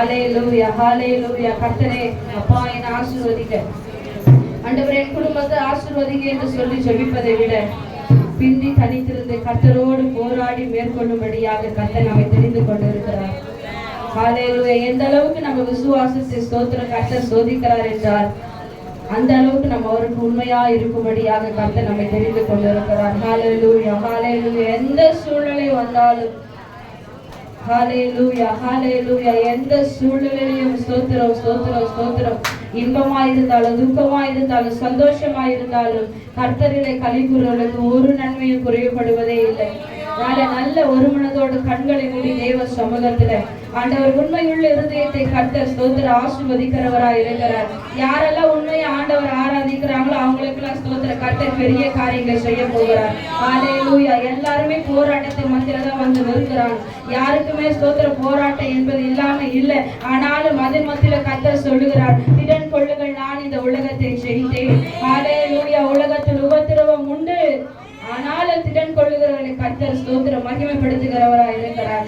ஹalleluya ஹalleluya கர்த்தரே அப்பா என்னை ஆசீர்வதிக்க ஆண்டவரே என் குடும்பத்தை ஆசீர்வதிங்க என்று சொல்லி ஜெபிப்பதை விட பிந்தி தனித்திருந்து கர்த்தரோடு போராடி மேற்கொள்ளும்படியாக கர்த்தர் நம்மை தெரிந்து கொண்டிருக்கிறார். ஹalleluya எந்த அளவுக்கு நம்ம விசுவாசத்தை ஸ்தோத்திரம் கர்த்தர் சோதிக்கிறார் என்றால் அந்த அளவுக்கு நம்ம அவருக்கு உண்மையா இருக்கும்படியாக கர்த்தர் நம்மை தெரிந்து கொண்டிருக்கிறார். ஹalleluya ஹalleluya எந்த சூழ்நிலை வந்தாலும் எந்த சூழ்நிலையிலும் ஸ்தோத்திரம் ஸ்தோத்திரம் ஸ்தோத்திரம். இன்பமா இருந்தாலும் துக்கமா இருந்தாலும் சந்தோஷமா இருந்தாலும் கர்த்தரிலே கலிக்குறவர்களுக்கு ஒரு நன்மையும் குறைவுபடுவதே இல்லை. நாளை நல்ல ஒரு மனதோடு கண்களை மூடி தேவ சமூகத்துல ஆண்டவர் உண்மையுள்ள இருதயத்தை கர்த்தர் ஸ்தோத்திர ஆசிர்வதிக்கிறவராய் இருக்கிறார். யாரெல்லாம் உண்மையை ஆண்டவர் ஆராதிக்கிறாங்களோ அவங்களுக்கெல்லாம் ஸ்தோத்திர கத்த பெரிய காரியங்கள் செய்ய போகிறார். ஹalleluya. எல்லாருமே போராட்டத்தை மத்தியில தான் வந்து நிறுத்துறாங்க யாருக்குமே ஸ்தோத்திர போராட்டம் என்பது இல்லாம இல்லை. ஆனாலும் அதன் மத்தியில கத்தர் சொல்லுகிறார் திடன் கொள்ளுங்கள் நான் இந்த உலகத்தை ஜெயித்தேன். லூயா உலகத்தில் உபத்திரவம் உண்டு. ஆனாலும் திடன் கொள்ளுகிறவர்களை கத்தர் ஸ்தோத்திர மகிமைப்படுத்துகிறவராய் இருக்கிறார்.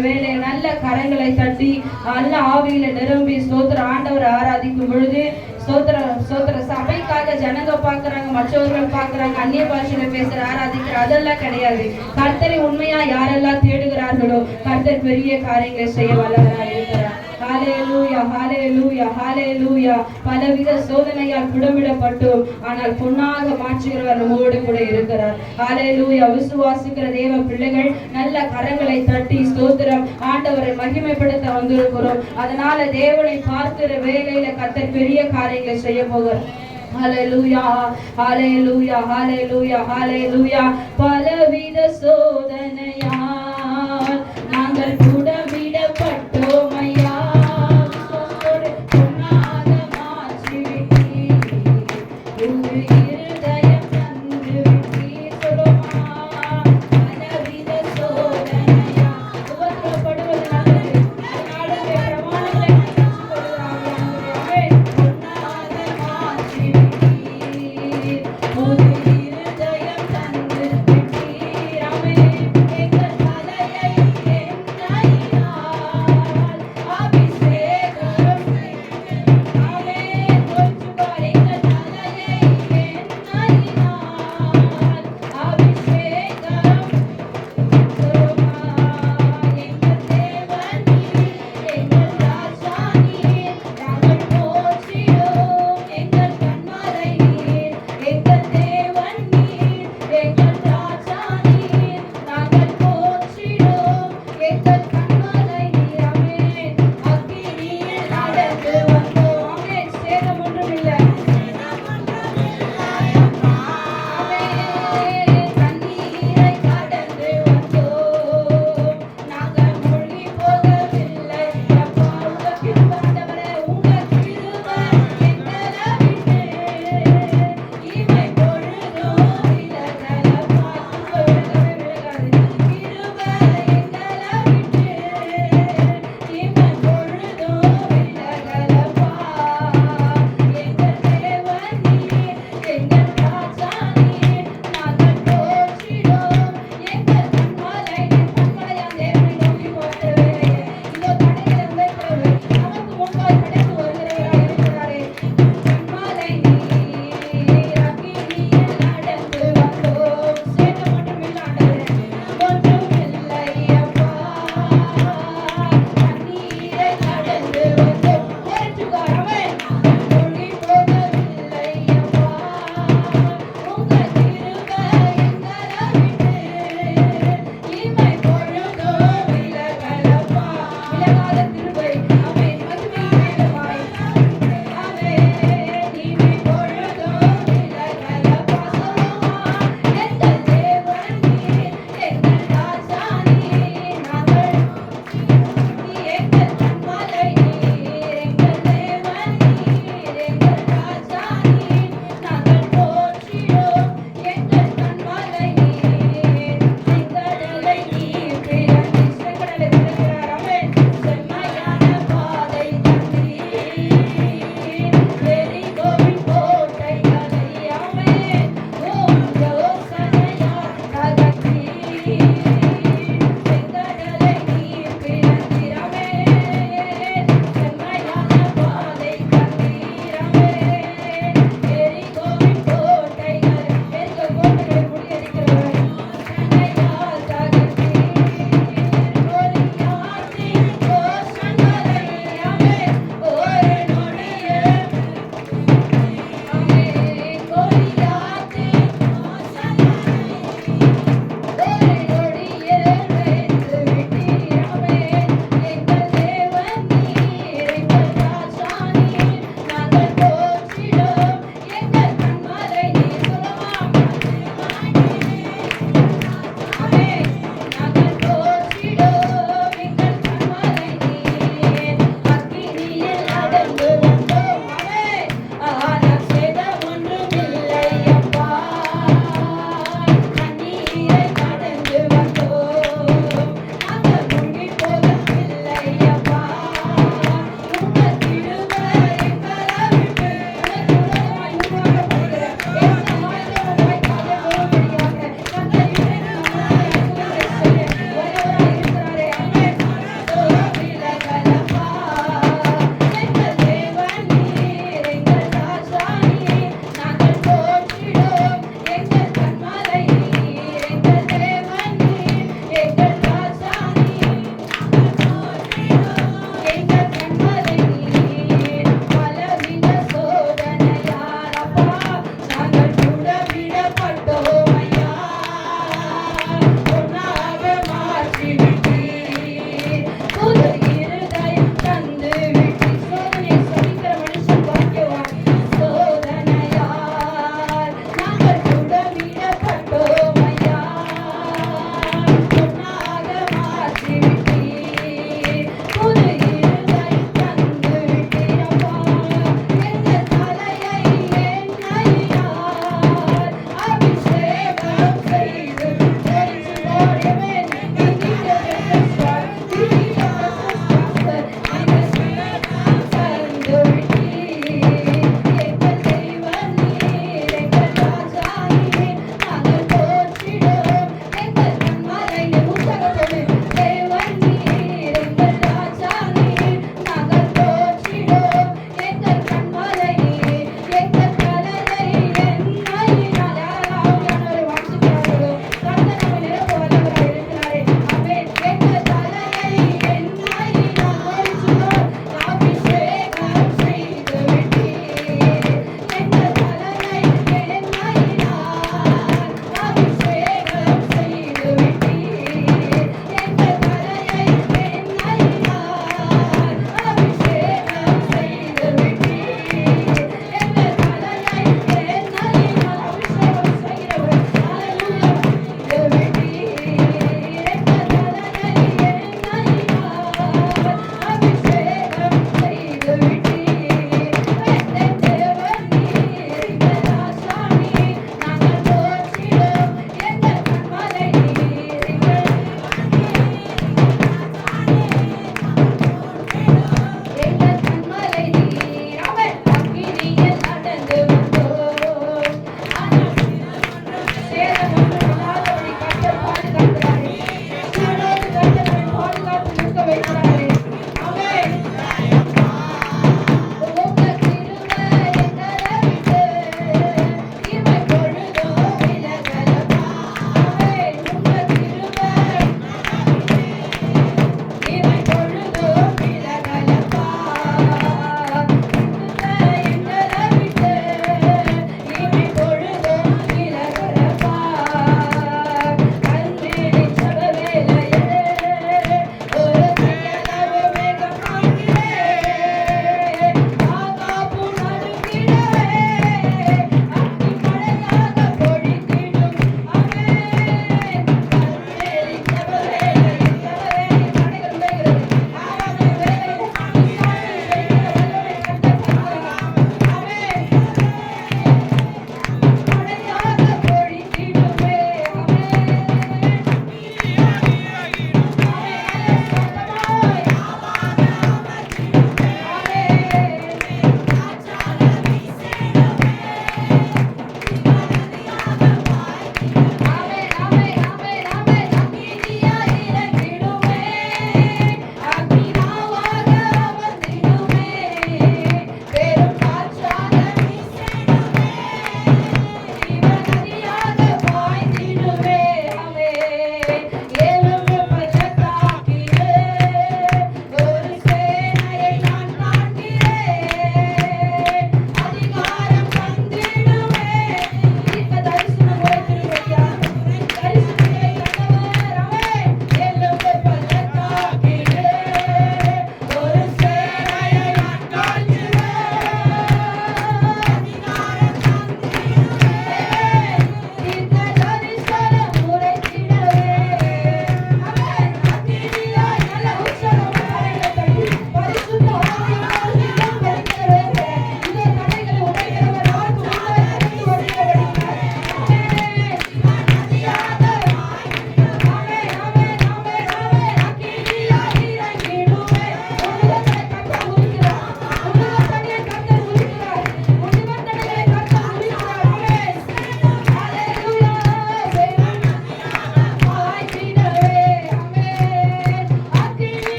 வேலை நல்ல கரங்களை தட்டி நல்ல ஆவியில நிரம்பி ஸ்தோத்திர ஆண்டவரை ஆராதிக்கும் பொழுது ஸ்தோத்திர ஸ்தோத்திர சபைக்காக ஜனங்க பாக்குறாங்க மற்றவர்கள் பாக்குறாங்க அந்நிய பாஷையில பேசுற ஆராதிக்கிற அதெல்லாம் கிடையாது. கர்த்தரை உண்மையா யாரெல்லாம் தேடுகிறார்களோ கர்த்தர் பெரிய காரியங்களை செய்ய வல்லவராக இருக்கிறார் ஹாலேலூயா ஹாலேலூயா ஹாலேலூயா பலவித சோதனையால் புடமிடப்பட்டோம். ஆனால் பொன்னாக மாற்றுகிறவர் நம்மோடு கூட இருக்கிறார். ஹாலேலூயா விசுவாசிக்கிற தேவ பிள்ளைகள் நல்ல கரங்களை தட்டி ஸ்தோத்திரம். ஆண்டவரை மகிமைப்படுத்த வந்திருக்கிறோம். அதனால தேவனை பார்க்கிற வேலையில கத்த பெரிய காரியங்களை செய்ய போகிறார். ஹalleluya ஹalleluya ஹalleluya ஹalleluya பலவித சோதனையால் நாங்கள்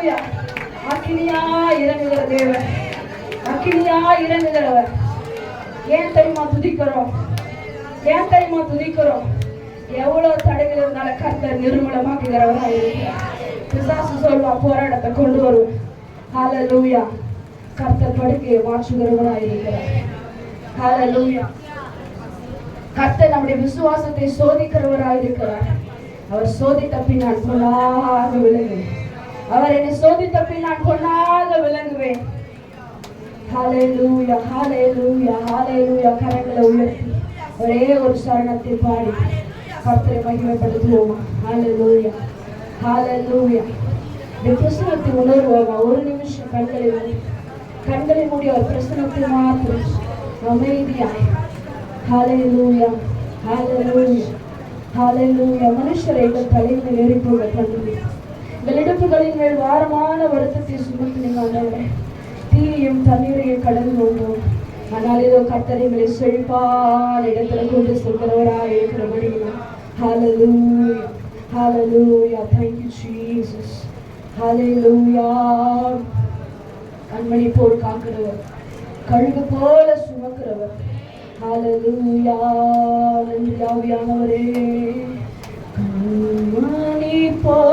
அக்கினியா இறங்குகிற தேவன். அக்கினியா இறங்குகிறவர். ஏன் தெரியுமா துதிக்கிறோம்? ஏன் தெரியுமா துதிக்கிறோம்? எவ்வளவு தடைகள் இருந்தாலும் கர்த்தர் நிர்மூலமாக்குகிறவரா இருக்கிறார். பிசாசு சொல்வா போராட்டத்தை கொண்டு வருவோம் ஹalleluya கர்த்தர் படுக்கையை மாற்றுகிறவரா இருக்கிறார். ஹalleluya கர்த்தர் நம்முடைய விசுவாசத்தை சோதிக்கிறவரா இருக்கிறார். அவர் சோதித்த பின்னால் நான் அவர் என்னை சோதித்த பின் நான் பொன்னாக விளங்குவேன் ஹalleluya ஹalleluya ஹalleluya கரங்களை உயர்த்தி. ஒரே ஒரு சரணத்தை பாடி கர்த்தரை மகிமைப்படுத்துவோமா? ஹalleluya ஹalleluya. இந்த பிரசனத்தை உணர்வோமா? ஒரு நிமிஷம் கண்களை கண்களை மூடி அவர் பிரசனத்தை மாத்திரம். அமைதியாய் ஹalleluya ஹalleluya ஹalleluya. மனுஷரை எங்கள் தலையில் ஏறி போக பண்ணுங்க எங்கள் மேல் வாரமான வருத்தத்தை சுமத்துனீங்க ஆண்டவரே தீயையும் தண்ணீரையும் கடந்து கொண்டோம் ஆனால் இதோ கத்தரைகளை செழிப்பான இடத்துல கொண்டு செல்கிறவராக இருக்கிறபடி ஹalleluya ஹalleluya thank you jesus. ஹalleluya கண்மணி போல் காக்கிறவர். கழுகு போல சுமக்கிறவர். ஹalleluya நன்றி ஆவியானவரே. கண்மணி போல்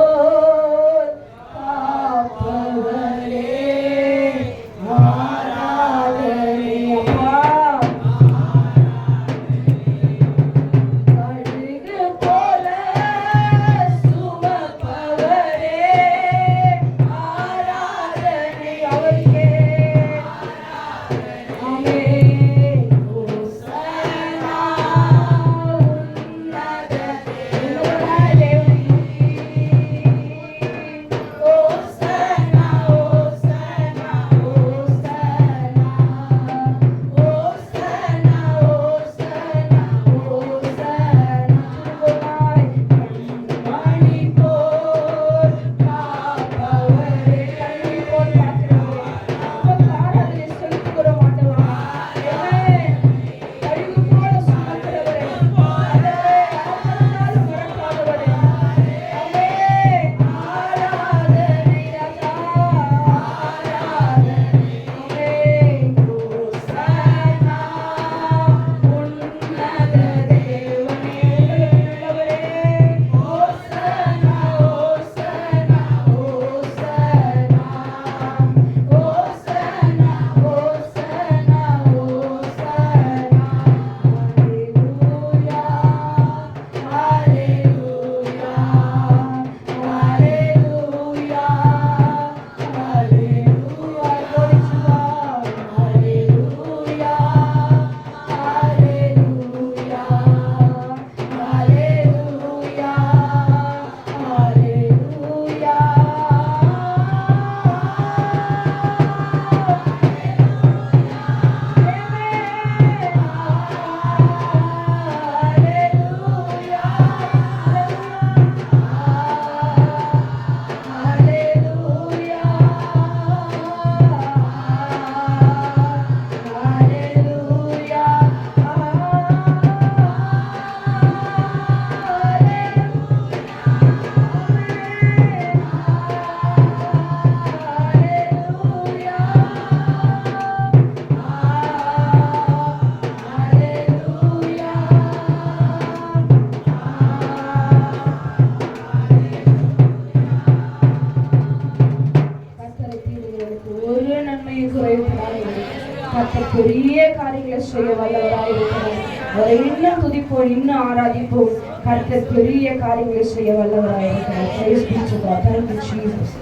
ஆராதிப்போம் கர்த்தர் பெரிய காரியங்களை செய்ய வல்லவராய் இருக்கிறார்